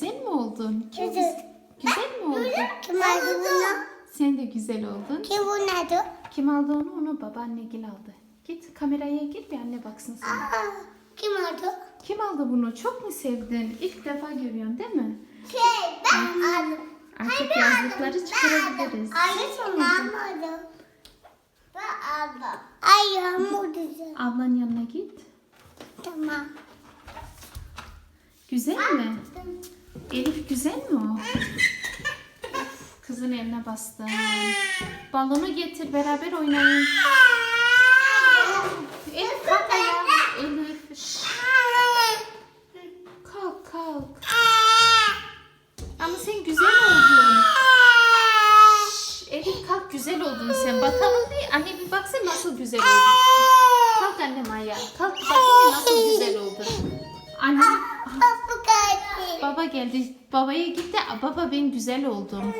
güzel mi oldun? Kim Güzel. Güzel mi oldun? Kim aldı bunu? Sen de güzel oldun. Kim bunu aldı? Kim aldı onu? Onu babaannegil aldı. Git kameraya gir bir anne baksın sana. Aa, kim aldı? Kim aldı bunu? Çok mu sevdin? İlk defa görüyorsun değil mi? Şey ben aldım. Artık yazdıkları çıkarabiliriz. Anneciğim ben aldım. Ben aldım. Ay yağmur güzel. Ablanın yanına git. Tamam. Güzel mi? Elif güzel mi o? Kızın eline bastım. Balonu getir beraber oynayın. Elif kalk ayağa. Elif. Kalk kalk. Ama sen güzel oldun. Elif kalk güzel oldun sen. Bakalım bir. Anne bir baksana nasıl güzel oldun. Kalk annem ayağa. Kalk bakayım nasıl güzel oldun. Anne. Baba geldi. Baba geldi. Babaya gitti. Baba ben güzel oldum.